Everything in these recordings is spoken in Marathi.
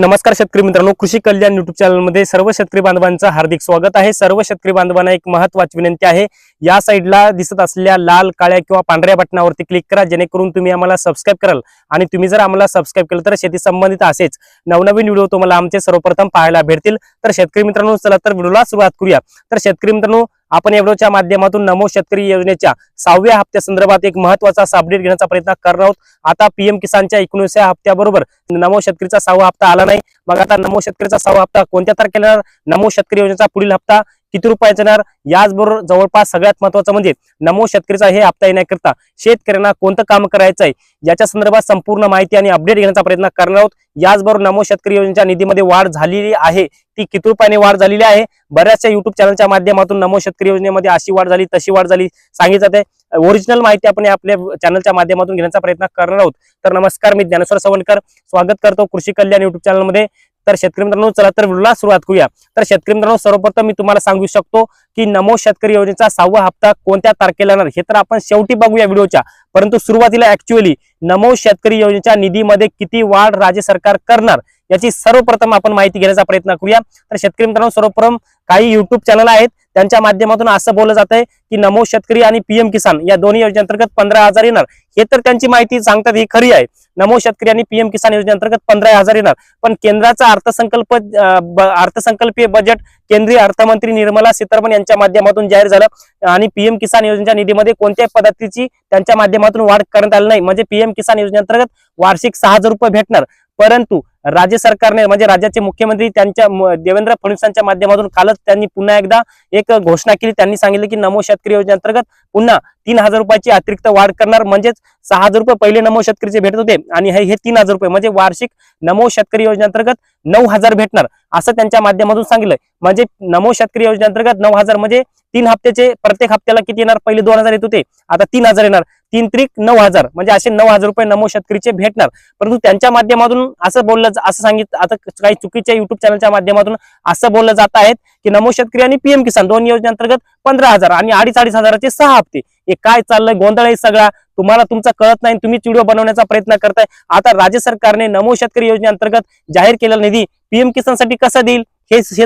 नमस्कार शेतकरी मित्रांनो कृषी कल्याण युट्यूब चॅनलमध्ये सर्व शेतकरी बांधवांचं हार्दिक स्वागत आहे. सर्व शेतकरी बांधवांना एक महत्वाची विनंती आहे. या साईडला दिसत असलेल्या लाल काळ्या किंवा पांढऱ्या बटनावरती क्लिक करा जेणेकरून तुम्ही आम्हाला सबस्क्राईब कराल. आणि तुम्ही जर आम्हाला सबस्क्राईब केलं तर शेती संबंधित असेच नवनवीन व्हिडिओ तुम्हाला आमचे सर्वप्रथम पाहायला भेटतील. तर शेतकरी मित्रांनो चला तर व्हिडिओला सुरुवात करूया. तर शेतकरी मित्रांनो आपण एवढ्याच्या माध्यमातून नमो शेतकरी योजनेच्या सहाव्या हप्त्या संदर्भात एक महत्त्वाचा अपडेट घेण्याचा प्रयत्न करणार आहोत. आता पीएम किसानच्या एकोणीसव्या हप्त्याबरोबर नमो शेतकरीचा सहावा हप्ता आला नाही. मग आता नमो शेतकरीचा सहावा हप्ता कोणत्या तारखेला येणार? नमो शेतकरी योजनेचा पुढील हप्ता किती रुपयाचा येणार याचबरोबर जवळपास सगळ्यात महत्वाचं म्हणजे नमो शेतकरीचा हे हप्ता येण्याकरिता शेतकऱ्यांना कोणतं काम करायचं आहे याच्या संदर्भात संपूर्ण माहिती आणि अपडेट घेण्याचा प्रयत्न करणार आहोत. याचबरोबर नमो शेतकरी योजनेच्या निधीमध्ये वाढ झालेली आहे. ती किती रुपयाने वाढ झालेली आहे? बऱ्याचशा युट्यूब चॅनलच्या माध्यमातून नमो शेतकरी योजनेमध्ये अशी वाढ झाली तशी वाढ झाली सांगितलं जाते ओरिजिनल माहिती आपण आपल्या चॅनलच्या माध्यमातून घेण्याचा प्रयत्न करणार आहोत. तर नमस्कार मी ज्ञानेश्वर सवणकर स्वागत करतो कृषी कल्याण युट्यूब चॅनलमध्ये तर शेतकरी मित्रांनो चला तर व्हिडिओला सुरुवात करूया. तर शेतकरी मित्रांनो सर्वप्रथम मी तुम्हाला सांगू शकतो की नमो शेतकरी योजनेचा सहावा हप्ता कोणत्या तारखेला येणार? हे तर आपण शेवटी बघूया व्हिडिओच्या. परंतु सुरुवातीला ऍक्च्युअली नमो शेतकरी योजनेच्या निधीमध्ये किती वाढ राज्य सरकार करणार? याची सर्वप्रथम आपण माहिती घेण्याचा प्रयत्न करूया. तर शेतकरी मित्रांनो सर्वप्रथम काही युट्यूब चॅनल आहेत. त्यांच्या माध्यमातून असं बोललं जात आहे की नमो शेतकरी आणि पीएम किसान या दोन्ही योजनेअंतर्गत पंधरा हजार येणार. हे तर त्यांची माहिती सांगतात ही खरी आहे. नमो शेतकरी आणि पीएम किसान योजनेअंतर्गत पंधरा हजार येणार. पण केंद्राचा अर्थसंकल्प अर्थसंकल्पीय बजेट केंद्रीय अर्थमंत्री निर्मला सीतारामन यांच्या माध्यमातून जाहीर झालं. आणि पीएम किसान योजनेच्या निधीमध्ये कोणत्याही पद्धतीची त्यांच्या माध्यमातून वाढ करण्यात आली नाही. म्हणजे पीएम किसान योजनेअंतर्गत वार्षिक सहा हजार रुपये भेटणार. परंतु राज्य सरकारने म्हणजे राज्याचे मुख्यमंत्री त्यांच्या देवेंद्र फडणवीसांच्या माध्यमातून कालच त्यांनी पुन्हा एकदा एक घोषणा केली. त्यांनी सांगितलं की नमो शेतकरी योजनेअंतर्गत पुन्हा तीन हजार रुपयाची अतिरिक्त वाढ करणार. म्हणजेच सहा हजार रुपये पहिले नमो शेतकरीचे भेटत होते आणि हे हे तीन हजार रुपये म्हणजे वार्षिक नमो शेतकरी योजनेअंतर्गत नऊ हजार भेटणार असं त्यांच्या माध्यमातून सांगितलं. म्हणजे नमो शेतकरी योजनेअंतर्गत नऊ हजार म्हणजे तीन हप्त्याचे प्रत्येक हप्त्याला किती येणार? पहिले दोन हजार येत होते आता तीन हजार येणार. तीन त्रिक नऊ हजार. म्हणजे असे नऊ हजार रुपये नमो शेतकरीचे भेटणार. परंतु त्यांच्या माध्यमातून असं बोललं असं सांगितलं आता काही चुकीच्या युट्यूब चॅनलच्या माध्यमातून असं बोललं जात आहेत की नमो शेतकरी आणि पीएम किसान दोन योजनेअंतर्गत पंधरा हजार आणि अडीच अडीच हजाराचे सहा हप्ते. हे काय चाललंय? गोंधळ आहे सगळा. तुम्हाला तुमचा कळत नाही. तुम्हीच व्हिडिओ बनवण्याचा प्रयत्न करताय. आता राज्य सरकारने नमो शेतकरी योजनेअंतर्गत जाहीर केलेला निधी पीएम किसानसाठी कसा देईल? हे हे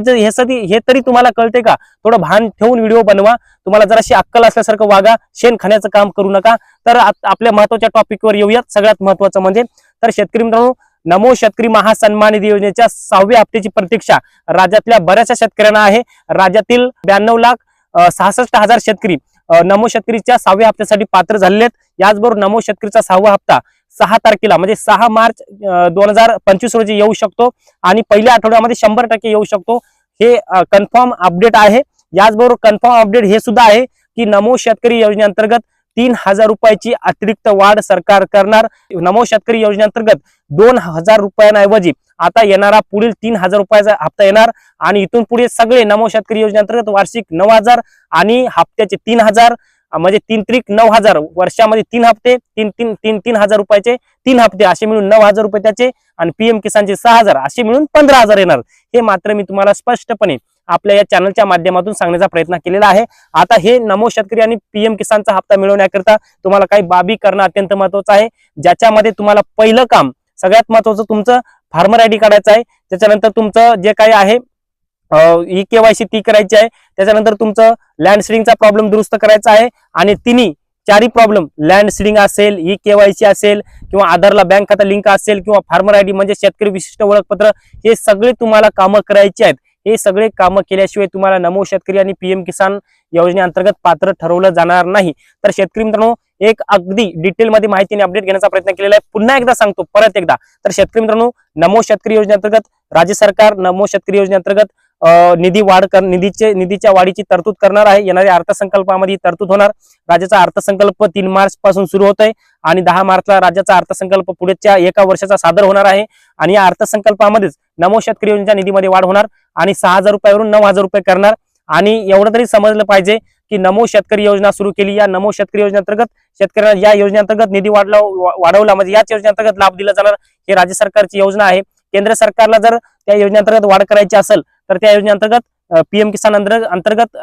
हे तरी तुम्हाला कळते का? थोडं भान ठेवून व्हिडिओ बनवा. तुम्हाला जराशी अक्कल असल्यासारखं वागा. शेण खाण्याचं काम करू नका. तर आपल्या महत्त्वाच्या टॉपिकवर येऊयात. सगळ्यात महत्वाचं म्हणजे तर शेतकरी मित्रांनो नमो शेतकरी महासन्मान निधी योजनेच्या सहाव्या हप्त्याची प्रतीक्षा राज्यातल्या बऱ्याचशा शेतकऱ्यांना आहे. राज्यातील ब्याण्णव लाख सहासष्ट हजार शेतकरी नमो शेतकरीच्या सहाव्या हप्त्यासाठी पात्र झालेले आहेत. याचबरोबर नमो शेतकरीचा सहावा हप्ता सहा तारखेला म्हणजे सहा मार्च दोन हजार पंचवीस रोजी येऊ शकतो आणि पहिल्या आठवड्यामध्ये शंभर टक्के येऊ शकतो. हे कन्फर्म अपडेट आहे. याचबरोबर कन्फर्म अपडेट हे सुद्धा आहे की नमो शेतकरी योजनेअंतर्गत तीन हजार रुपयाची अतिरिक्त वाढ सरकार करणार. नमो शेतकरी योजनेअंतर्गत दोन हजार रुपयांऐवजी आता येणारा पुढील तीन हजार रुपयाचा हप्ता येणार आणि इथून पुढे सगळे नमो शेतकरी योजनेअंतर्गत वार्षिक नऊ हजार आणि हप्त्याचे तीन हजार. म्हणजे तीन त्रिक नऊ हजार. वर्षामध्ये तीन हप्ते तीन तीन तीन तीन हजार रुपयाचे तीन हप्ते असे मिळून नऊ हजार रुपये त्याचे आणि पीएम किसानचे सहा हजार असे मिळून पंधरा हजार येणार. हे मात्र मी तुम्हाला स्पष्टपणे आपल्या या चॅनलच्या माध्यमातून सांगण्याचा प्रयत्न केलेला आहे. आता हे नमो शेतकरी आणि पीएम किसानचा हप्ता मिळवण्याकरिता तुम्हाला काही बाबी करणं अत्यंत महत्वाचं आहे. ज्याच्यामध्ये तुम्हाला पहिलं काम सगळ्यात महत्वाचं तुमचं फार्मर आयडी काढायचं आहे. त्याच्यानंतर तुमचं जे काही आहे ई केवायसी ती करायची आहे. त्याच्यानंतर तुमचं लँड सिडिंगचा प्रॉब्लेम दुरुस्त करायचा आहे. आणि तिन्ही चारही प्रॉब्लेम लँड सिडिंग असेल ई केवायसी असेल किंवा आधारला बँक खाता लिंक असेल किंवा फार्मर आयडी म्हणजे शेतकरी विशिष्ट ओळखपत्र हे सगळे तुम्हाला कामं करायची आहेत. हे सगळे कामं केल्याशिवाय तुम्हाला नमो शेतकरी आणि पीएम किसान योजनेअंतर्गत पात्र ठरवलं जाणार नाही. तर शेतकरी मित्रांनो एक अगदी डिटेलमध्ये माहितीने अपडेट घेण्याचा प्रयत्न केलेला आहे. पुन्हा एकदा सांगतो परत एकदा. तर शेतकरी मित्रांनो नमो शेतकरी योजनेअंतर्गत राज्य सरकार नमो शेतकरी योजनेअंतर्गत निधी वाढ कर निधीचे निधीच्या वाढीची तरतूद करणार आहे. येणाऱ्या अर्थसंकल्पामध्ये तरतूद होणार. राज्याचा अर्थसंकल्प तीन मार्च पासून सुरू होत आहे आणि दहा मार्चला राज्याचा अर्थसंकल्प पुढच्या एका वर्षाचा सादर होणार आहे. आणि या अर्थसंकल्पामध्येच नमो शेतकरी योजनेच्या निधीमध्ये वाढ होणार आणि सहा हजार रुपयावरून नऊ हजार रुपये करणार. आणि एवढं तरी समजलं पाहिजे की नमो शेतकरी योजना सुरू केली. या नमो शेतकरी योजनेअंतर्गत शेतकऱ्यांना या योजनेअंतर्गत निधी वाढला वाढवला. म्हणजे याच योजनेअंतर्गत लाभ दिला जाणार. हे राज्य सरकारची योजना आहे. केंद्र सरकारला जर त्या योजनेअंतर्गत वाढ करायची असेल तर त्या योजनेअंतर्गत पीएम किसान अंतर्गत अंतर्गत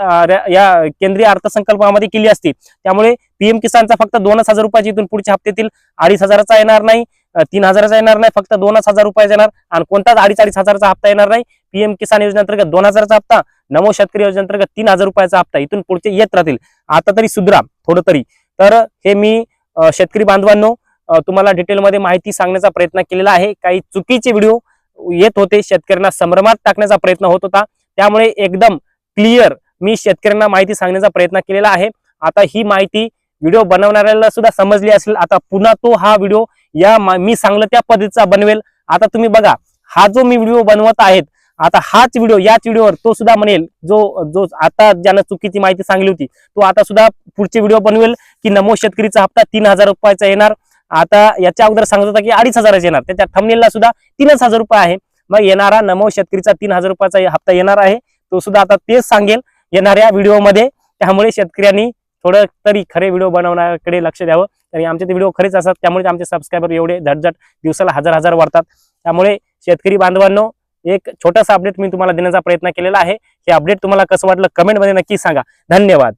या केंद्रीय अर्थसंकल्पामध्ये केली असती. त्यामुळे पीएम किसानचा फक्त दोनच हजार रुपयाची इथून पुढच्या हप्त्यातील अडीच हजाराचा येणार नाही तीन हजाराचा येणार नाही फक्त दोनच हजार रुपयाचा येणार आणि कोणताच अडीच अडीच हजाराचा हप्ता येणार नाही. पीएम किसान योजनेअंतर्गत दोन हजाराचा हप्ता नमो शेतकरी योजनेअंतर्गत तीन हजार रुपयाचा हप्ता इथून पुढचे येत राहतील. आता तरी सुधरा थोडं तरी. तर हे मी शेतकरी बांधवांनो तुम्हाला डिटेलमध्ये माहिती सांगण्याचा प्रयत्न केलेला आहे. काही चुकीचे व्हिडिओ येत होते. शेतकऱ्यांना संभ्रमात टाकण्याचा प्रयत्न होत होता. त्यामुळे एकदम क्लिअर मी शेतकऱ्यांना माहिती सांगण्याचा प्रयत्न केलेला आहे. आता ही माहिती व्हिडिओ बनवणाऱ्याला सुद्धा समजली असेल. आता पुन्हा तो हा व्हिडिओ या मा- मी सांगलं त्या पद्धतीचा बनवेल. आता तुम्ही बघा हा जो मी व्हिडिओ बनवत आहेत आता हाच व्हिडिओ याच व्हिडिओवर तो सुद्धा म्हणेल जो जो आता ज्यानं चुकीची माहिती सांगली होती तो आता सुद्धा पुढचे व्हिडिओ बनवेल की नमो शेतकरीचा हप्ता तीन हजार रुपयाचा येणार. आता याच्या अगोदर सांगत होता की अडीच हजाराचे येणार. त्याच्या थमनेलला सुद्धा तीनच हजार रुपये आहे. मग येणारा नमो शेतकरीचा तीन हजार रुपयाचा हप्ता येणार आहे. तो सुद्धा आता तेच सांगेल येणाऱ्या व्हिडिओमध्ये त्यामुळे शेतकऱ्यांनी थोडं तरी खरे व्हिडिओ बनवण्याकडे लक्ष द्यावं. आणि आमचे ते व्हिडिओ खरेच असतात. त्यामुळे आमचे सबस्क्रायबर एवढे झटझट दिवसाला हजार हजार वाढतात. त्यामुळे शेतकरी बांधवांनो एक छोटासा अपडेट मी तुम्हाला देण्याचा प्रयत्न केलेला आहे. हे अपडेट तुम्हाला कसं वाटलं कमेंटमध्ये नक्की सांगा. धन्यवाद.